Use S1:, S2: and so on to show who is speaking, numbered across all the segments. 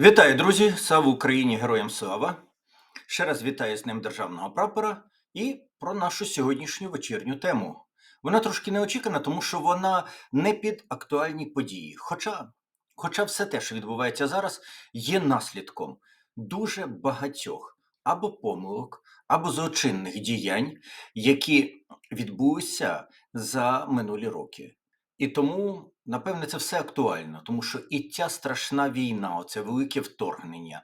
S1: Вітаю, друзі! Слава Україні! Героям слава! Ще раз вітаю з Днем Державного прапора і про нашу сьогоднішню вечірню тему. Вона трошки неочікана, тому що вона не під актуальні події. Хоча, хоча все те, що відбувається зараз, є наслідком дуже багатьох або помилок, або злочинних діянь, які відбулися за минулі роки. І тому, напевне, це все актуально, тому що і ця страшна війна, оце велике вторгнення,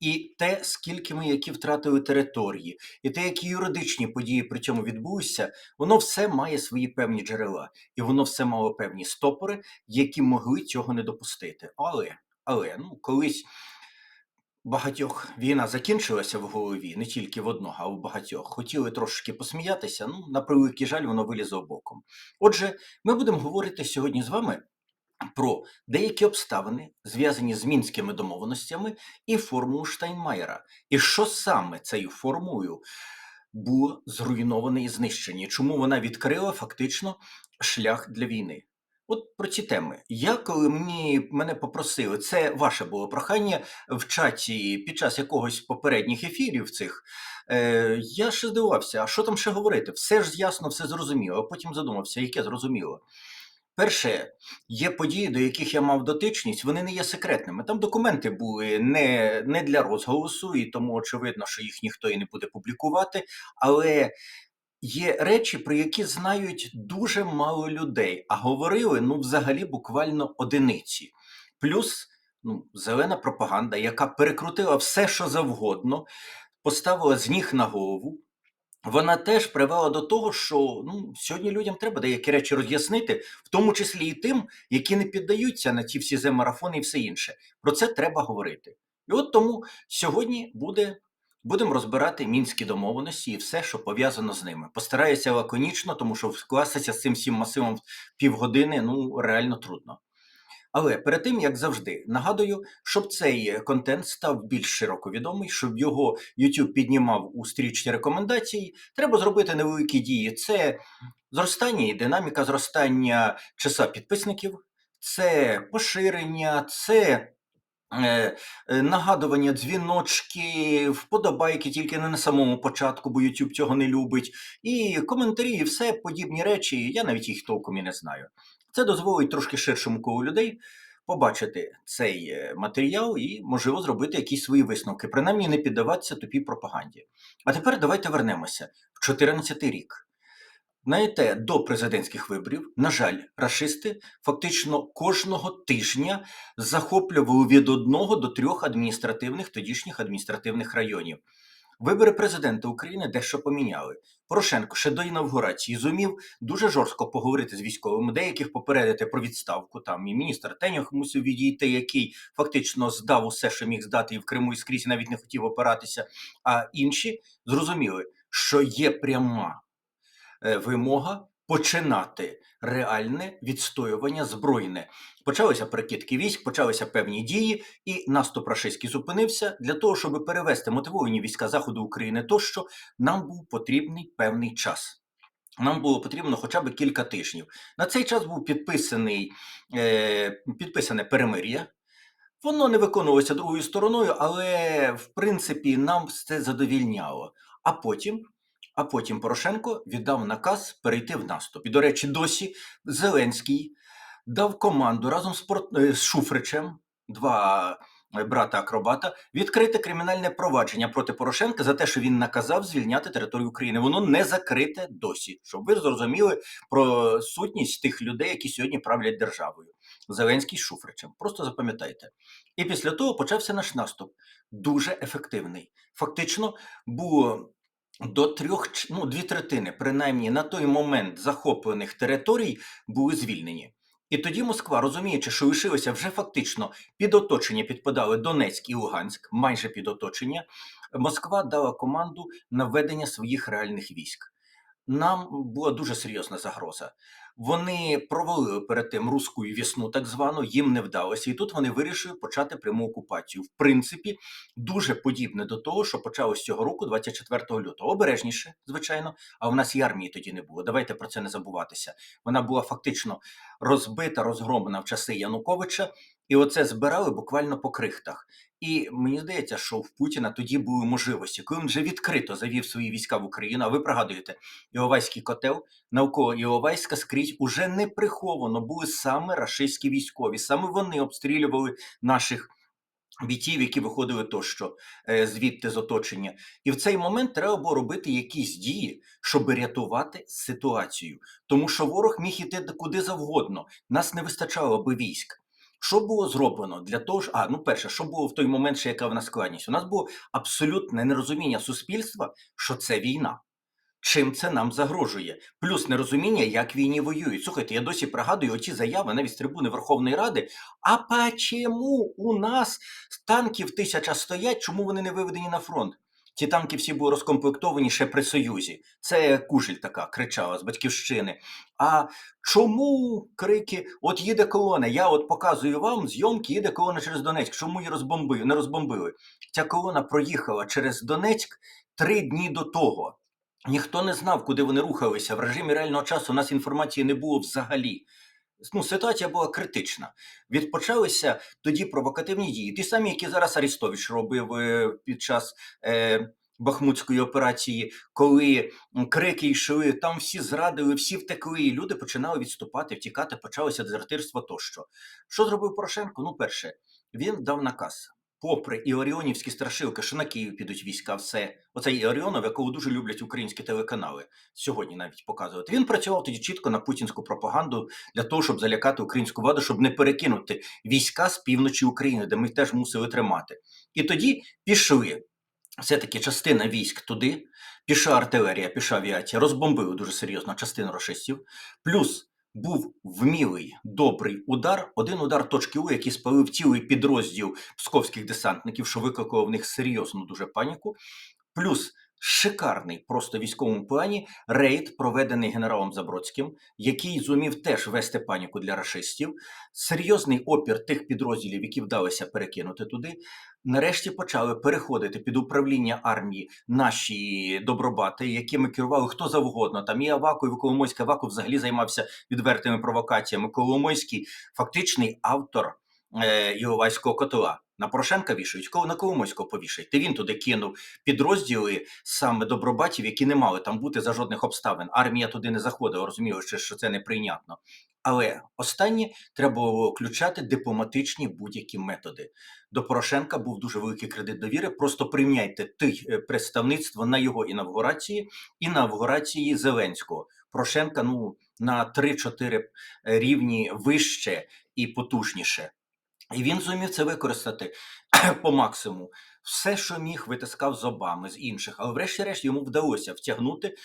S1: і те, скільки ми які втратили території, і те, які юридичні події при цьому відбулися, воно все має свої певні джерела, і воно все мало певні стопори, які могли цього не допустити. Але, але ну, колись багатьох війна закінчилася в голові, не тільки в одного, а в багатьох. Хотіли трошки посміятися. Ну, на превеликий жаль, воно вилізло боком. Отже, ми будемо говорити сьогодні з вами про деякі обставини, зв'язані з мінськими домовленостями і формулу Штайнмаєра. І що саме цією формулою було зруйноване і знищення, чому вона відкрила фактично шлях для війни. От про ці теми. Я коли мені мене попросили, це ваше було прохання в чаті під час якогось попередніх ефірів цих. Е, я ще здивувався, а що там ще говорити? Все ж ясно, все зрозуміло. А потім задумався, яке зрозуміло. Перше, є події, до яких я мав дотичність, вони не є секретними. Там документи були не, не для розголосу, і тому очевидно, що їх ніхто і не буде публікувати. Але є речі, про які знають дуже мало людей, а говорили ну, взагалі буквально одиниці. Плюс ну, зелена пропаганда, яка перекрутила все, що завгодно, поставила з ніг на голову. Вона теж привела до того, що ну, сьогодні людям треба деякі речі роз'яснити, в тому числі і тим, які не піддаються на ті всі земарафони і все інше. Про це треба говорити. І от тому сьогодні буде, будемо розбирати мінські домовленості і все, що пов'язано з ними. Постараюся лаконічно, тому що вкластися з цим всім масивом півгодини ну, реально трудно. Але перед тим, як завжди, нагадую, щоб цей контент став більш широко відомий, щоб його YouTube піднімав у стрічці рекомендацій, треба зробити невеликі дії. Це зростання і динаміка зростання числа підписників, це поширення, це. Е, е, Нагадування, дзвіночки, вподобайки тільки не на самому початку, бо YouTube цього не любить, і коментарі, і все подібні речі. Я навіть їх толком і не знаю. Це дозволить трошки ширшому колу людей побачити цей е, матеріал і, можливо, зробити якісь свої висновки, принаймні не піддаватися тупій пропаганді. А тепер давайте вернемося в 2014 рік. Знаєте, до президентських виборів, на жаль, рашисти фактично кожного тижня захоплювали від одного до трьох адміністративних тодішніх адміністративних районів. Вибори президента України дещо поміняли. Порошенко ще до інавгурації зумів дуже жорстко поговорити з військовими, деяких попередити про відставку. Там і міністр Теньох мусив відійти, який фактично здав усе, що міг здати, і в Криму і скрізь навіть не хотів опиратися. А інші зрозуміли, що є пряма вимога починати реальне відстоювання збройне. Почалися перекидки військ, почалися певні дії, і наступ рашистський зупинився для того, щоб перевести мотивовані війська заходу України. Тощо нам був потрібний певний час. Нам було потрібно хоча б кілька тижнів. На цей час був підписаний е, підписане перемир'я. Воно не виконувалося другою стороною, але в принципі нам це задовільняло. А потім а потім Порошенко віддав наказ перейти в наступ. І, до речі, досі Зеленський дав команду разом з, Порт... е, з Шуфричем, два е, брата-акробата, відкрити кримінальне провадження проти Порошенка за те, що він наказав звільняти територію України. Воно не закрите досі, щоб ви зрозуміли про сутність тих людей, які сьогодні правлять державою. Зеленський з Шуфричем. Просто запам'ятайте. І після того почався наш наступ. Дуже ефективний. Фактично, було до трьох ну, дві третини, принаймні на той момент захоплених територій були звільнені. І тоді Москва, розуміючи, що лишилося вже фактично під оточення, підпадали Донецьк і Луганськ, майже під оточення, Москва дала команду на введення своїх реальних військ. Нам була дуже серйозна загроза. Вони провалили перед тим руську вісну, так звану, їм не вдалося, і тут вони вирішили почати пряму окупацію. В принципі, дуже подібне до того, що почалось цього року, 24 лютого. Обережніше, звичайно, а в нас і армії тоді не було. Давайте про це не забуватися. Вона була фактично розбита, розгромлена в часи Януковича. І оце збирали буквально по крихтах. І мені здається, що в Путіна тоді були можливості, коли він вже відкрито завів свої війська в Україну. А ви пригадуєте, Іловайський котел навколо Іловайська скрізь уже не приховано були саме рашистські військові. Саме вони обстрілювали наших бійців, які виходили тощо е, звідти з оточення. І в цей момент треба було робити якісь дії, щоб рятувати ситуацію. Тому що ворог міг іти куди завгодно. Нас не вистачало би військ. Що було зроблено для того а ну перше, що було в той момент, ще яка в нас складність? У нас було абсолютне нерозуміння суспільства, що це війна. Чим це нам загрожує? Плюс нерозуміння, як війні воюють. Слухайте, я досі пригадую оті заяви навіть з трибуни Верховної Ради. А почему у нас танків тисяча стоять, чому вони не виведені на фронт? Ті танки всі були розкомплектовані ще при Союзі. Це кушель така кричала з батьківщини. А чому крики? От їде колона. Я от показую вам зйомки, їде колона через Донецьк. Чому її розбомбили? Не розбомбили? Ця колона проїхала через Донецьк три дні до того. Ніхто не знав, куди вони рухалися. В режимі реального часу у нас інформації не було взагалі. Ну, ситуація була критична. Відпочалися тоді провокативні дії. Ті самі, які зараз Арістович робив е, під час е, Бахмутської операції, коли крики йшли, там всі зрадили, всі втекли, і люди починали відступати, втікати, почалося дезертирство тощо. Що зробив Порошенко? Ну, перше, він дав наказ. Попри Іоріонівські страшилки, що на Київ підуть війська, все. Оцей Іоріонов, якого дуже люблять українські телеканали, сьогодні навіть показувати. Він працював тоді чітко на путінську пропаганду для того, щоб залякати українську владу, щоб не перекинути війська з півночі України, де ми теж мусили тримати. І тоді пішли все-таки частина військ туди, пішла артилерія, пішла авіація, розбомбили дуже серйозно частину рашистів. Плюс був вмілий добрий удар, один удар точки У, який спалив цілий підрозділ псковських десантників, що викликало в них серйозну дуже паніку. Плюс шикарний просто військовому плані рейд, проведений генералом Забродським, який зумів теж вести паніку для рашистів. Серйозний опір тих підрозділів, які вдалося перекинути туди. Нарешті почали переходити під управління армії наші добробати, якими керували хто завгодно. Там і Аваку, і Коломойський Аваку взагалі займався відвертими провокаціями. Коломойський фактичний автор е, Іловайського котла. На Порошенка вішають, на Коломойського повішають. Ти він туди кинув підрозділи саме добробатів, які не мали там бути за жодних обставин. Армія туди не заходила, розуміли, що, це неприйнятно. Але останнє треба було включати дипломатичні будь-які методи. До Порошенка був дуже великий кредит довіри. Просто прийняйте ти е, представництво на його інавгурації інавгурації Зеленського. Порошенка ну на 3-4 рівні вище і потужніше. І він зумів це використати по максимуму. Все, що міг, витискав з Обами, з інших, але врешті-решт йому вдалося втягнути,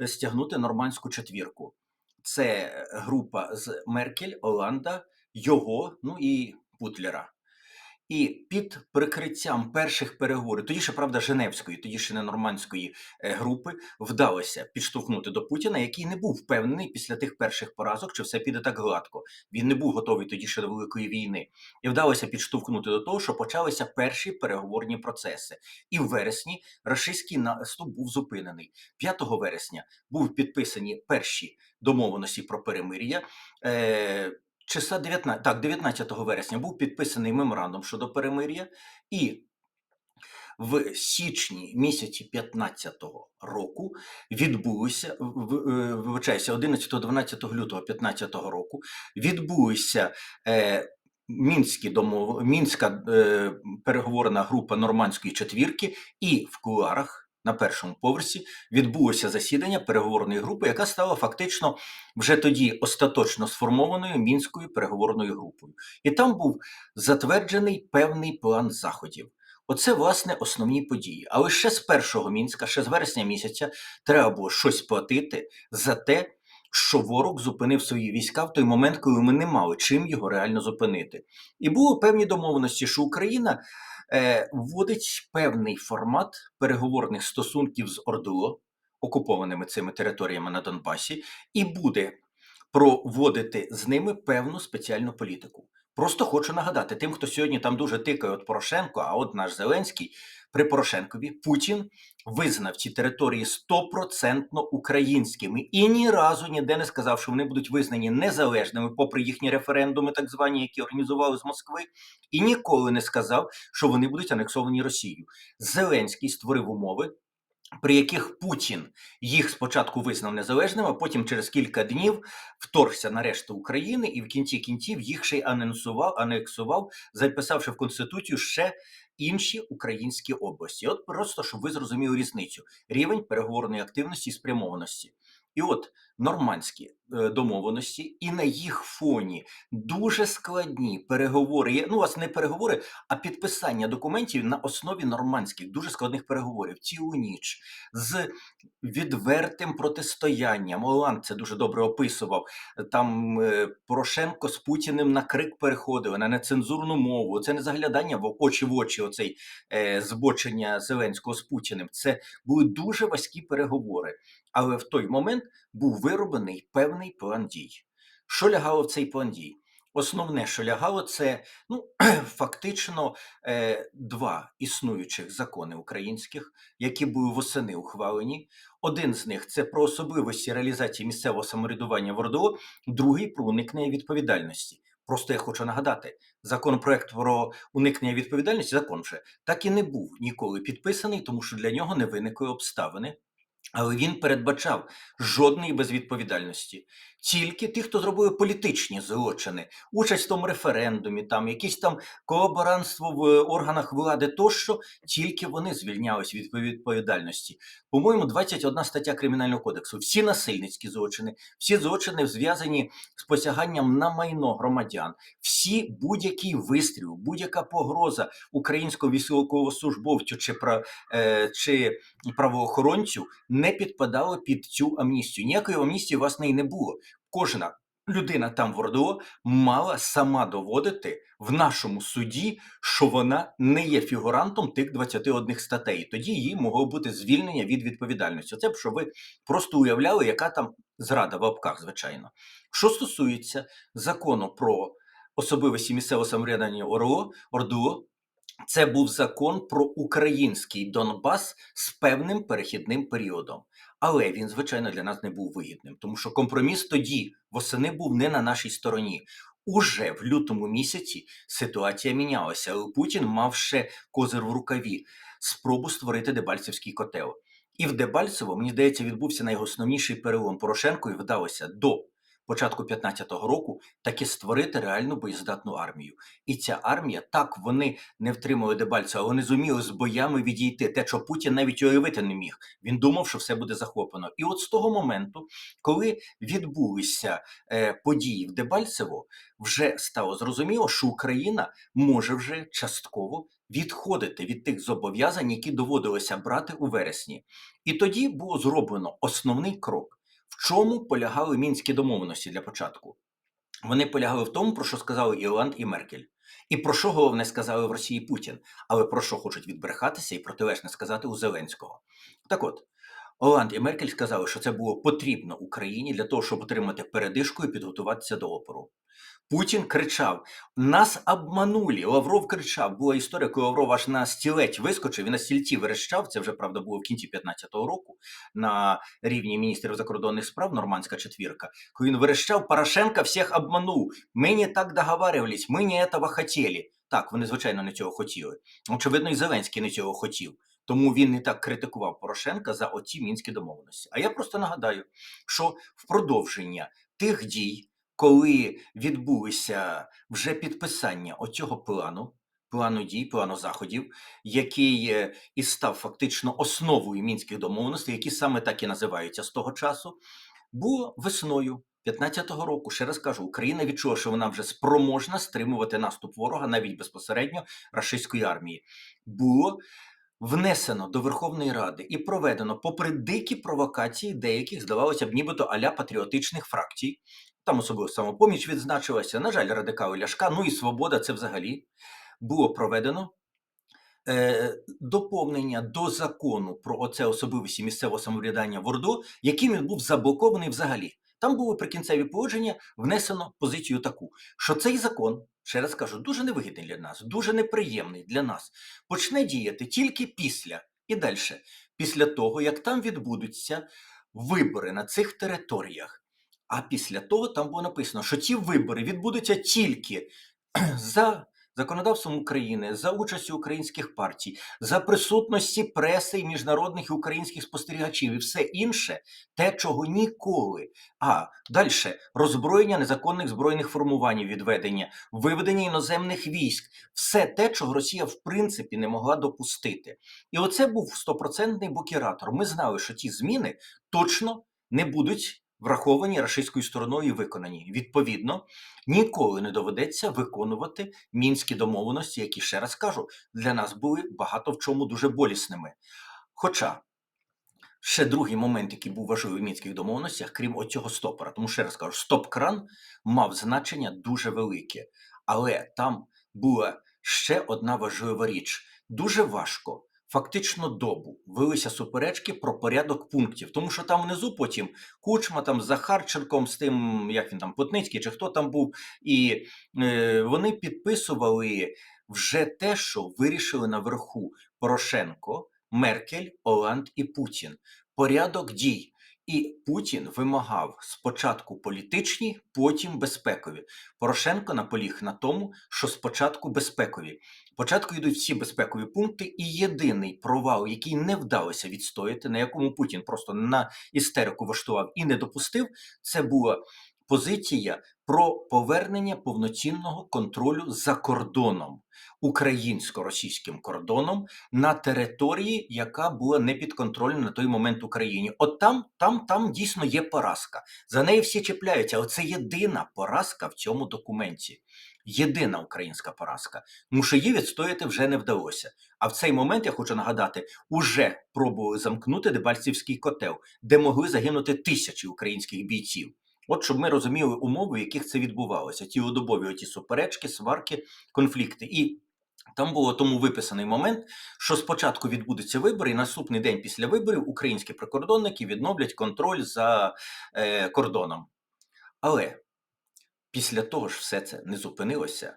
S1: е, стягнути нормандську четвірку. Це е, група з Меркель, Оланда, його, ну і Путлера. І під прикриттям перших переговорів, тоді ще правда Женевської, тоді ще не нормандської е, групи, вдалося підштовхнути до Путіна, який не був впевнений після тих перших поразок, чи все піде так гладко. Він не був готовий тоді ще до великої війни, і вдалося підштовхнути до того, що почалися перші переговорні процеси. І в вересні рашистський наступ був зупинений. 5 вересня був підписані перші домовленості про перемир'я. Е, числа 19, так, 19 вересня був підписаний меморандум щодо перемир'я, і в січні місяці 15-го року відбулося, в- е, вибачаюся, 11-12 лютого 15-го року відбулися е, мінські домов, мінська е, переговорна група нормандської четвірки, і в кулуарах на першому поверсі відбулося засідання переговорної групи, яка стала фактично вже тоді остаточно сформованою мінською переговорною групою. І там був затверджений певний план заходів. Оце, власне, основні події. Але ще з першого мінська, ще з вересня місяця, треба було щось платити за те, що ворог зупинив свої війська в той момент, коли ми не мали чим його реально зупинити. І були певні домовленості, що Україна вводить певний формат переговорних стосунків з ОРДО, окупованими цими територіями на Донбасі, і буде проводити з ними певну спеціальну політику. Просто хочу нагадати тим, хто сьогодні там дуже тикає от Порошенко, а от наш Зеленський. при Порошенкові Путін визнав ці території стопроцентно українськими і ні разу ніде не сказав, що вони будуть визнані незалежними, попри їхні референдуми, так звані, які організували з Москви, і ніколи не сказав, що вони будуть анексовані Росією. Зеленський створив умови. При яких Путін їх спочатку визнав незалежними, а потім через кілька днів вторгся на решту України і в кінці кінців їх ще й анонсував, анексував, записавши в конституцію ще інші українські області. От просто щоб ви зрозуміли різницю: рівень переговорної активності і спрямованості. І от нормандські е, домовленості, і на їх фоні дуже складні переговори. Ну, вас не переговори, а підписання документів на основі нормандських дуже складних переговорів цілу ніч з відвертим протистоянням. Оланд це дуже добре описував. Там е, Порошенко з Путіним на крик переходили на нецензурну мову. Це не заглядання в очі в очі, оцей е, збочення Зеленського з Путіним. Це були дуже важкі переговори. Але в той момент був вироблений певний план дій. Що лягало в цей план дій? Основне, що лягало, це ну, фактично е, два існуючих закони українських, які були восени ухвалені. Один з них це про особливості реалізації місцевого самоврядування в РДО, другий про уникнення відповідальності. Просто я хочу нагадати, законопроект про уникнення відповідальності, закон вже так і не був ніколи підписаний, тому що для нього не виникли обставини. Але він передбачав жодної безвідповідальності. Тільки ті, хто зробили політичні злочини, участь в тому референдумі, там якісь там колаборантство в органах влади, тощо тільки вони звільнялись від відповідальності. По-моєму, 21 стаття Кримінального кодексу. Всі насильницькі злочини, всі злочини зв'язані з посяганням на майно громадян, всі будь-який вистріл, будь-яка погроза українського військовослужбовцю чи, пра, е, чи правоохоронцю не підпадало під цю амністію. Ніякої амністії у вас неї не було. Кожна людина там в РДО мала сама доводити в нашому суді, що вона не є фігурантом тих 21 статей. Тоді їй могло бути звільнення від відповідальності. Це б щоб ви просто уявляли, яка там зрада в лапках, звичайно. Що стосується закону про особливості місцевого самоврядування ОРО, ОРДО, це був закон про український Донбас з певним перехідним періодом. Але він, звичайно, для нас не був вигідним, тому що компроміс тоді восени був не на нашій стороні. Уже в лютому місяці ситуація мінялася, але Путін мав ще козир в рукаві спробу створити Дебальцевський котел. І в Дебальцево, мені здається, відбувся найосновніший перелом Порошенко і вдалося до початку 15-го року таки створити реальну боєздатну армію. І ця армія так вони не втримали Дебальцева, вони зуміли з боями відійти. Те, що Путін навіть уявити не міг. Він думав, що все буде захоплено. І от з того моменту, коли відбулися е, події в Дебальцево, вже стало зрозуміло, що Україна може вже частково відходити від тих зобов'язань, які доводилося брати у вересні. І тоді було зроблено основний крок. Чому полягали мінські домовленості для початку? Вони полягали в тому, про що сказали Ірланд і Меркель. І про що головне сказали в Росії Путін, але про що хочуть відбрехатися і протилежне сказати у Зеленського. Так от, Оланд і Меркель сказали, що це було потрібно Україні для того, щоб отримати передишку і підготуватися до опору. Путін кричав: нас обманули. Лавров кричав. Була історія, коли Лавров аж на стілець вискочив і на стільці верещав. Це вже правда було в кінці 15-го року на рівні міністрів закордонних справ Нормандська четвірка. Коли він верещав, Порошенко всіх обманув. Ми не так договарювались, ми не этого хотіли. Так, вони звичайно не цього хотіли. Очевидно, і Зеленський не цього хотів. Тому він не так критикував Порошенка за оці мінські домовленості. А я просто нагадаю, що в продовження тих дій, коли відбулися вже підписання оцього плану, плану дій, плану заходів, який е, і став фактично основою мінських домовленостей, які саме так і називаються з того часу, було весною 15-го року. Ще раз кажу, Україна відчула, що вона вже спроможна стримувати наступ ворога навіть безпосередньо рашистської армії. Було внесено до Верховної Ради і проведено, попри дикі провокації деяких, здавалося б, нібито аля патріотичних фракцій. Там особливо самопоміч відзначилася. На жаль, радикали Ляшка, ну і свобода це взагалі було проведено. е, Доповнення до закону про оце особливості місцевого самоврядування в ОРДО, яким він був заблокований взагалі. Там було прикінцеві положення, внесено позицію таку, що цей закон ще раз кажу, дуже невигідний для нас, дуже неприємний для нас, почне діяти тільки після і далі, після того, як там відбудуться вибори на цих територіях. А після того там було написано, що ці вибори відбудуться тільки за законодавством України, за участю українських партій, за присутності преси і міжнародних і українських спостерігачів і все інше, те, чого ніколи. А далі роззброєння незаконних збройних формувань, відведення, виведення іноземних військ, все те, чого Росія в принципі не могла допустити. І оце був стопроцентний букератор. Ми знали, що ті зміни точно не будуть враховані рашистською стороною і виконані. Відповідно, ніколи не доведеться виконувати мінські домовленості, які ще раз кажу, для нас були багато в чому дуже болісними. Хоча ще другий момент, який був важливий в мінських домовленостях, крім оцього стопора, тому ще раз кажу, стоп-кран мав значення дуже велике, але там була ще одна важлива річ: дуже важко. Фактично добу велися суперечки про порядок пунктів, тому що там внизу потім Кучма там з Захарченком, з тим, як він там, Потницький, чи хто там був, і е, вони підписували вже те, що вирішили наверху Порошенко, Меркель, Оланд і Путін. Порядок дій. І Путін вимагав спочатку політичні, потім безпекові. Порошенко наполіг на тому, що спочатку безпекові. Спочатку йдуть всі безпекові пункти, і єдиний провал, який не вдалося відстояти, на якому Путін просто на істерику влаштував і не допустив, це була позиція про повернення повноцінного контролю за кордоном, українсько-російським кордоном на території, яка була не підконтрольна на той момент Україні. От там, там, там дійсно є поразка. За неї всі чіпляються, але це єдина поразка в цьому документі. Єдина українська поразка, її відстояти вже не вдалося. А в цей момент я хочу нагадати, уже пробували замкнути Дебальцівський котел, де могли загинути тисячі українських бійців. От щоб ми розуміли умови, в яких це відбувалося: ті удобові оті суперечки, сварки, конфлікти. І там було тому виписаний момент, що спочатку відбудуться вибори, і наступний день після виборів українські прикордонники відновлять контроль за е, кордоном. Але після того ж все це не зупинилося.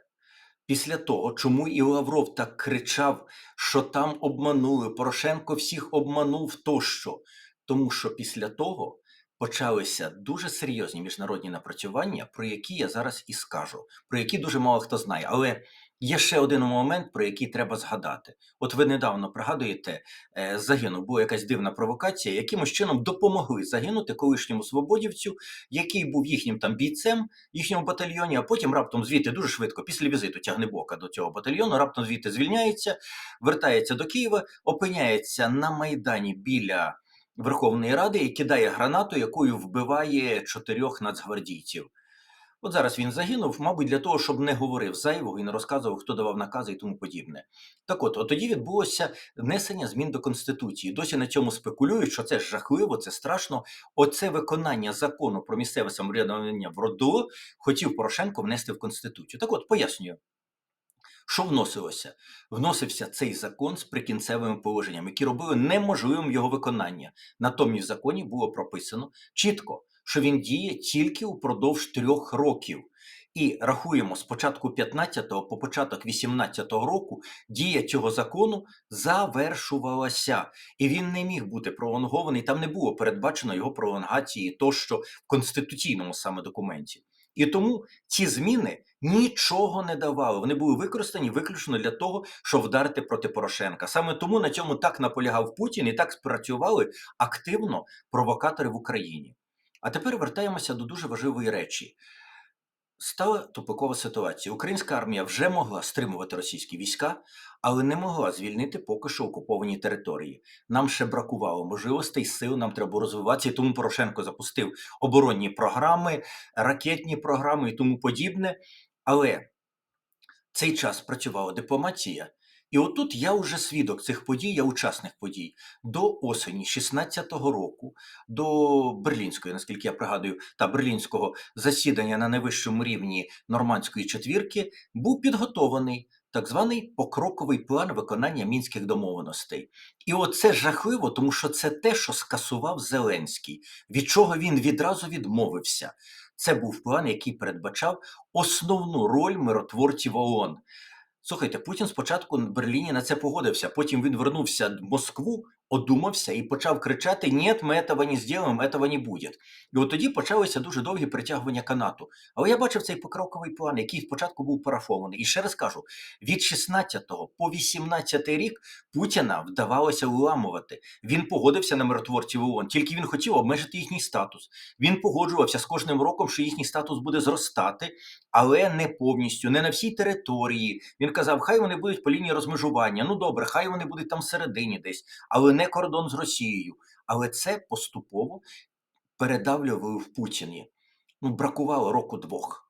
S1: Після того, чому і Лавров так кричав, що там обманули, Порошенко всіх обманув тощо. Тому що після того почалися дуже серйозні міжнародні напрацювання, про які я зараз і скажу, про які дуже мало хто знає. Але є ще один момент, про який треба згадати. От ви недавно пригадуєте, е, загинув, була якась дивна провокація, якимось чином допомогли загинути колишньому свободівцю, який був їхнім там бійцем, їхньому батальйоні, а потім раптом звідти дуже швидко, після візиту Тягнебока до цього батальйону, раптом звідти звільняється, вертається до Києва, опиняється на Майдані біля. Верховної Ради і кидає гранату, якою вбиває чотирьох нацгвардійців. От зараз він загинув, мабуть, для того, щоб не говорив зайвого і не розказував, хто давав накази і тому подібне. Так от, от тоді відбулося внесення змін до Конституції. Досі на цьому спекулюють, що це жахливо, це страшно. Оце виконання закону про місцеве самоврядування в РОДО хотів Порошенко внести в Конституцію. Так от, пояснюю. Що вносилося? Вносився цей закон з прикінцевими положеннями, які робили неможливим його виконання. Натомість в законі було прописано чітко, що він діє тільки упродовж трьох років. І рахуємо з початку 15-го по початок 18-го року дія цього закону завершувалася, і він не міг бути пролонгований. Там не було передбачено його пролонгації, тощо в конституційному саме документі. І тому ці зміни нічого не давали. Вони були використані виключно для того, щоб вдарити проти Порошенка. Саме тому на цьому так наполягав Путін і так спрацювали активно провокатори в Україні. А тепер вертаємося до дуже важливої речі. Стала тупикова ситуація. Українська армія вже могла стримувати російські війська, але не могла звільнити поки що окуповані території. Нам ще бракувало можливостей, сил, нам треба розвиватися, тому Порошенко запустив оборонні програми, ракетні програми і тому подібне. Але цей час працювала дипломатія. І отут я вже свідок цих подій, я учасник подій до осені 16-го року, до берлінської, наскільки я пригадую, та берлінського засідання на найвищому рівні нормандської четвірки був підготований так званий покроковий план виконання мінських домовленостей. І оце жахливо, тому що це те, що скасував Зеленський, від чого він відразу відмовився. Це був план, який передбачав основну роль миротворців ООН. Слухайте, Путін спочатку в Берліні на це погодився. Потім він вернувся в Москву, одумався і почав кричати: Ні, ми этого не зробимо, этого не буде. І от тоді почалися дуже довгі притягування канату. Але я бачив цей покроковий план, який спочатку був парафований. І ще раз кажу: від 16 по 18 рік Путіна вдавалося уламувати. Він погодився на миротворців ООН, тільки він хотів обмежити їхній статус. Він погоджувався з кожним роком, що їхній статус буде зростати, але не повністю, не на всій території. Він казав, хай вони будуть по лінії розмежування. Ну добре, хай вони будуть там всередині десь, але не кордон з Росією. Але це поступово передавлювали в Путіні. Ну, бракувало року двох.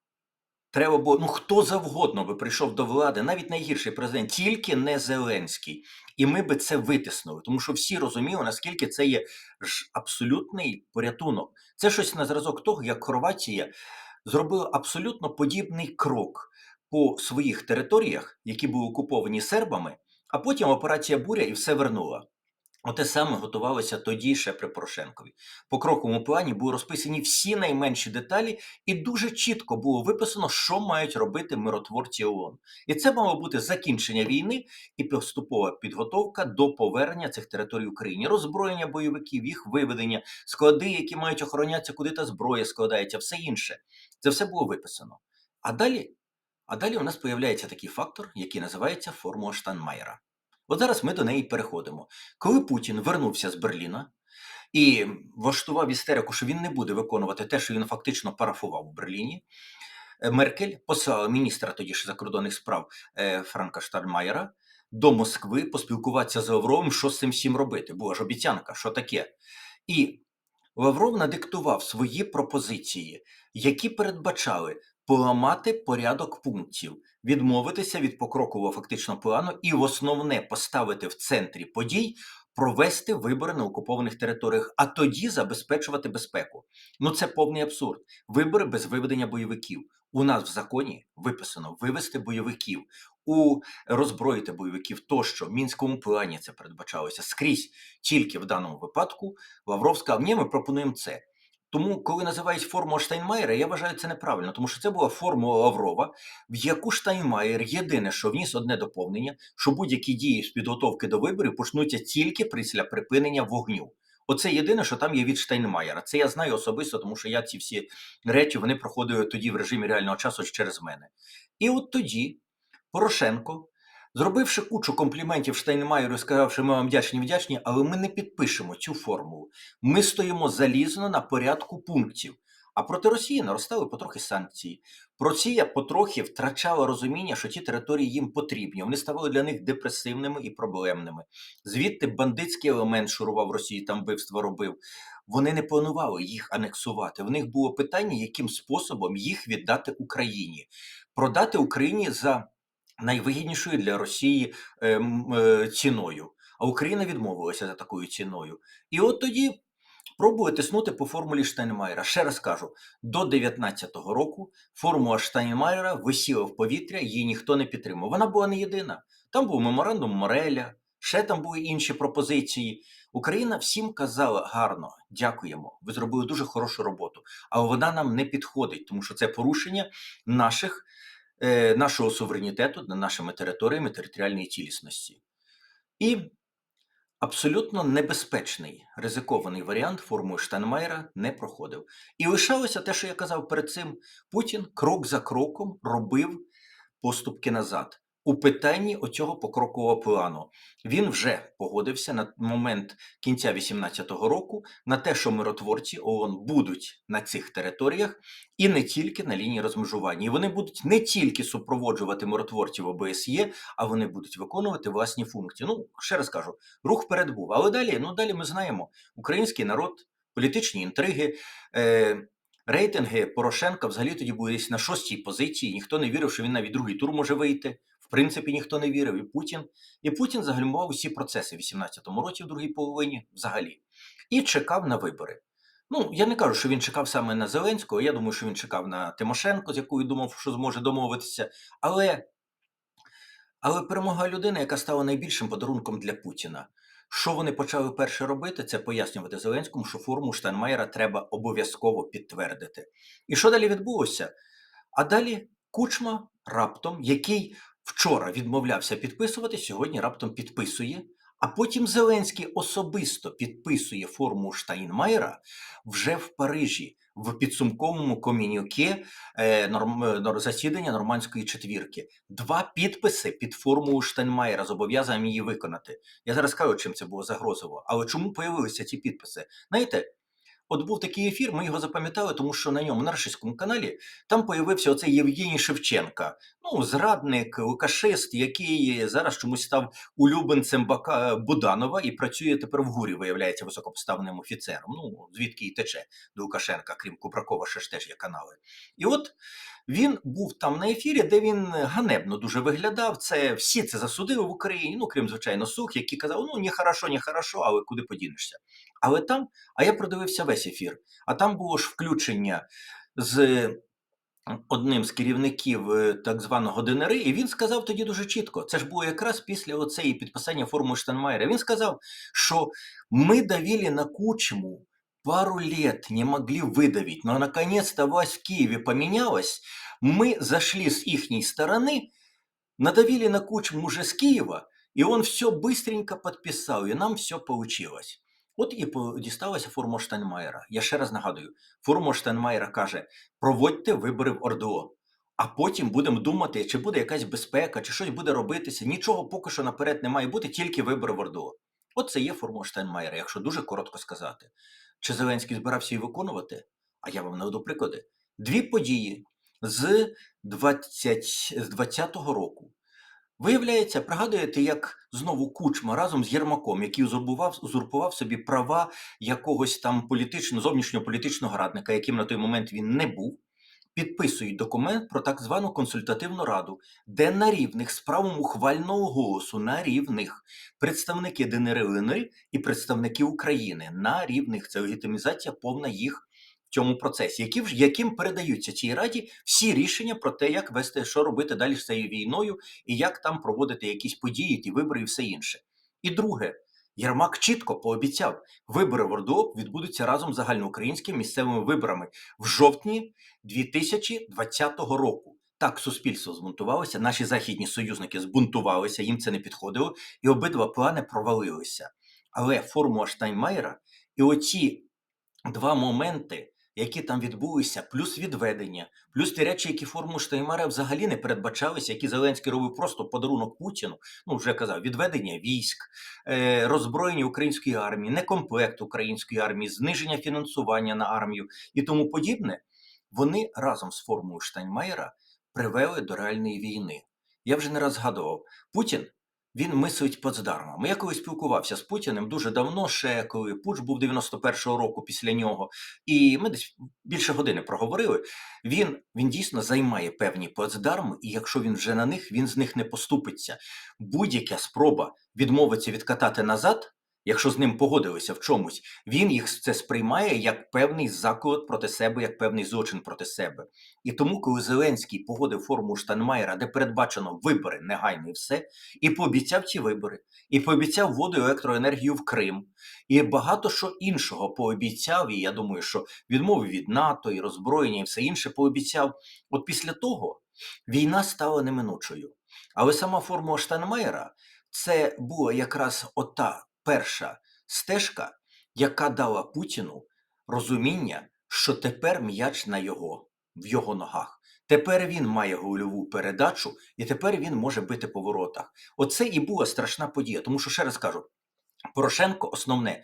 S1: Треба було, ну хто завгодно би прийшов до влади, навіть найгірший президент, тільки не Зеленський. І ми би це витиснули, тому що всі розуміли, наскільки це є ж абсолютний порятунок. Це щось на зразок того, як Хорватія зробила абсолютно подібний крок по своїх територіях, які були окуповані сербами, а потім операція Буря і все вернула. Оте саме готувалося тоді ще при Порошенкові. По кроковому плані були розписані всі найменші деталі, і дуже чітко було виписано, що мають робити миротворці ООН. І це мало бути закінчення війни і поступова підготовка до повернення цих територій Україні, роззброєння бойовиків, їх виведення, склади, які мають охоронятися, куди та зброя складається, все інше. Це все було виписано. А далі, а далі у нас появляється такий фактор, який називається формула Штанмаєра. От зараз ми до неї переходимо. Коли Путін вернувся з Берліна і влаштував істерику, що він не буде виконувати те, що він фактично парафував в Берліні, е, Меркель послала міністра тоді ж закордонних справ е, Франка Штармаєра до Москви поспілкуватися з Лавровим, що з цим всім робити. Була ж обіцянка, що таке. І Лавров надиктував свої пропозиції, які передбачали поламати порядок пунктів, відмовитися від покрокового фактично плану і в основне поставити в центрі подій, провести вибори на окупованих територіях, а тоді забезпечувати безпеку. Ну це повний абсурд. Вибори без виведення бойовиків. У нас в законі виписано вивести бойовиків, у роззброїти бойовиків тощо в мінському плані це передбачалося скрізь. Тільки в даному випадку Лавров сказав, ні, ми пропонуємо це. Тому, коли називають формула Штайнмаєра, я вважаю це неправильно, тому що це була формула Лаврова, в яку Штайнмаєр єдине, що вніс одне доповнення, що будь-які дії з підготовки до виборів почнуться тільки після припинення вогню. Оце єдине, що там є від Штайнмаєра. Це я знаю особисто, тому що я ці всі речі вони проходили тоді в режимі реального часу через мене. І от тоді Порошенко, зробивши кучу компліментів Штайнмаєру, сказав, що ми вам вдячні, вдячні, але ми не підпишемо цю формулу. Ми стоїмо залізно на порядку пунктів. А проти Росії наростали потрохи санкції. Росія потрохи втрачала розуміння, що ті території їм потрібні. Вони ставали для них депресивними і проблемними. Звідти бандитський елемент шурував Росії, там вбивство робив. Вони не планували їх анексувати. В них було питання, яким способом їх віддати Україні, продати Україні за найвигіднішою для Росії е, е, ціною. А Україна відмовилася за такою ціною. І от тоді пробує тиснути по формулі Штайнмаєра. Ще раз кажу: до 19-го року формула Штайнмаєра висіла в повітря, її ніхто не підтримав. Вона була не єдина. Там був меморандум Мореля, ще там були інші пропозиції. Україна всім казала гарно, дякуємо. Ви зробили дуже хорошу роботу, але вона нам не підходить, тому що це порушення наших, нашого суверенітету над нашими територіями територіальної цілісності. І абсолютно небезпечний ризикований варіант формули Штайнмайера не проходив. І лишалося те, що я казав перед цим: Путін крок за кроком робив поступки назад. У питанні оцього покрокового плану він вже погодився на момент кінця 18-го року на те, що миротворці ООН будуть на цих територіях і не тільки на лінії розмежування. І вони будуть не тільки супроводжувати миротворців ОБСЄ, а вони будуть виконувати власні функції. Ну ще раз кажу, рух вперед був. Але далі, ну далі ми знаємо, український народ, політичні інтриги. Е, Рейтинги Порошенка взагалі тоді були на шостій позиції. Ніхто не вірив, що він навіть другий тур може вийти. Принципі, ніхто не вірив. І Путін. І Путін загальмував усі процеси в 18-му році, в другій половині взагалі, і чекав на вибори. Ну, я не кажу, що він чекав саме на Зеленського. Я думаю, що він чекав на Тимошенко, з якою думав, що зможе домовитися. Але, але перемога людини, яка стала найбільшим подарунком для Путіна. Що вони почали перше робити? Це пояснювати Зеленському, що форму Штайнмаєра треба обов'язково підтвердити. І що далі відбулося? А далі Кучма раптом, який вчора відмовлявся підписувати, сьогодні раптом підписує. А потім Зеленський особисто підписує форму Штайнмаєра вже в Парижі в підсумковому комюніке е, е, засідання нормандської четвірки. Два підписи під формулу Штайнмаєра зобов'язані її виконати. Я зараз кажу, чим це було загрозово. Але чому появилися ці підписи? Знаєте, от був такий ефір, ми його запам'ятали, тому що на ньому, на російському каналі, там появився оцей Євгеній Шевченка, ну, зрадник, лукашист, який зараз чомусь став улюбленцем Бака Буданова і працює тепер в ГУРі, виявляється, високопоставним офіцером. Ну, звідки й тече до Лукашенка, крім Купракова, ще ж теж є канали. І от він був там на ефірі, де він ганебно дуже виглядав. Це всі це засудили в Україні, ну крім звичайно, сух, які казали, ну ні хорошо, ні хорошо, але куди подінешся. Але там, а я продивився весь ефір, а там було ж включення з одним з керівників е, так званого ДНР, і він сказав тоді дуже чітко: це ж було якраз після оцеї підписання формули Штанмайера. Він сказав, що ми давили на кучму Пару лет не могли выдавить, но наконец-то власть в Киеве поменялась. Мы зашли с их стороны, надавили на Кучму уже с Киева, и он все быстренько подписал, и нам все получилось. От і по- дісталася форма Штайнмаєра. Я ще раз нагадую: форма Штайнмаєра каже: проводьте вибори в ОРДО, а потім будемо думати, чи буде якась безпека, чи щось буде робитися. Нічого поки що наперед не має бути, тільки вибори в ОРДО. От це є форма Штайнмаєра, якщо дуже коротко сказати. Чи Зеленський збирався її виконувати? А я вам наведу приклади. Дві події з 20, з 20-го року. Виявляється, пригадуєте, як знову Кучма разом з Єрмаком, який узурпував, узурпував собі права якогось там політичного, зовнішнього політичного радника, яким на той момент він не був, підписують документ про так звану консультативну раду, де на рівних з правом ухвального голосу на рівних представники ДНР і ЛНР і представники України на рівних. Це легітимізація повна їх в цьому процесі, які, яким передаються цій раді всі рішення про те, як вести, що робити далі з цією війною, і як там проводити якісь події, ті вибори і все інше. І друге, Єрмак чітко пообіцяв, вибори в ОРДО відбудуться разом з загальноукраїнськими місцевими виборами в жовтні 2020 року. Так суспільство збунтувалося, наші західні союзники збунтувалися, їм це не підходило, і обидва плани провалилися. Але формула Штайнмаєра і оці два моменти, які там відбулися, плюс відведення, плюс ті речі, які форму Штайнмаєра взагалі не передбачалися, які Зеленський робив просто подарунок Путіну. Ну вже казав, відведення військ, е, роззброєння української армії, некомплект української армії, зниження фінансування на армію і тому подібне. Вони разом з формулою Штайнмаєра привели до реальної війни. Я вже не раз згадував, Путін він мислить Потсдармом. Я колись спілкувався з Путіним дуже давно, ще коли Пуч був 91-го року після нього, і ми десь більше години проговорили. Він, він дійсно займає певні плацдарми, і якщо він вже на них, він з них не поступиться. Будь-яка спроба відмовитися відкатати назад, якщо з ним погодилися в чомусь, він їх це сприймає як певний заклад проти себе, як певний злочин проти себе. І тому, коли Зеленський погодив форму Штанмаєра, де передбачено вибори негайно і все, і пообіцяв ці вибори, і пообіцяв воду і електроенергію в Крим, і багато що іншого пообіцяв. І я думаю, що відмови від НАТО і роззброєння, і все інше пообіцяв. От після того війна стала неминучою. Але сама формула Штайнмаєра це була якраз ота перша стежка, яка дала Путіну розуміння, що тепер м'яч на його, в його ногах. Тепер він має гольову передачу, і тепер він може бити по воротах. Оце і була страшна подія. Тому що, ще раз кажу, Порошенко основне.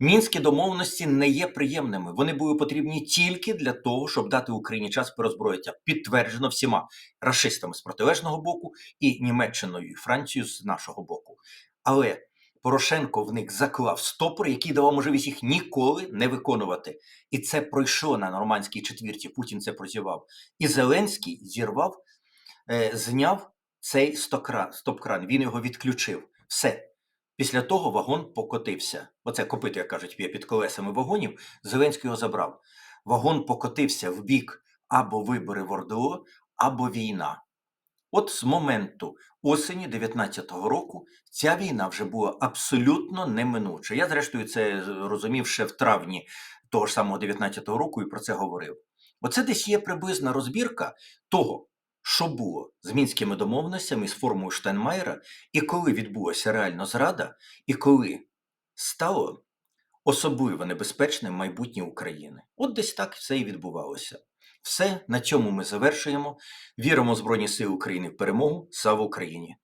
S1: Мінські домовленості не є приємними. Вони були потрібні тільки для того, щоб дати Україні час перезброїття. Підтверджено всіма расистами з протилежного боку і Німеччиною і Францією з нашого боку. Але Порошенко в них заклав стопор, який давав можливість їх ніколи не виконувати. І це пройшло на нормандській четвірті. Путін це прозівав. І Зеленський зірвав, е, зняв цей стоп-кран. Він його відключив. Все. Після того вагон покотився. Оце копито, як кажуть, під колесами вагонів. Зеленський його забрав. Вагон покотився в бік або вибори в ОРДО, або війна. От з моменту осені 19-го року ця війна вже була абсолютно неминуча. Я, зрештою, це розумів ще в травні того ж самого 19-го року і про це говорив. Оце десь є приблизна розбірка того, що було з мінськими домовленостями з формою Штайнмаєра, і коли відбулася реально зрада, і коли стало особливо небезпечним майбутнє України. От десь так все і відбувалося. Все на цьому ми завершуємо. Віримо в Збройні Сили України в перемогу. Слава Україні!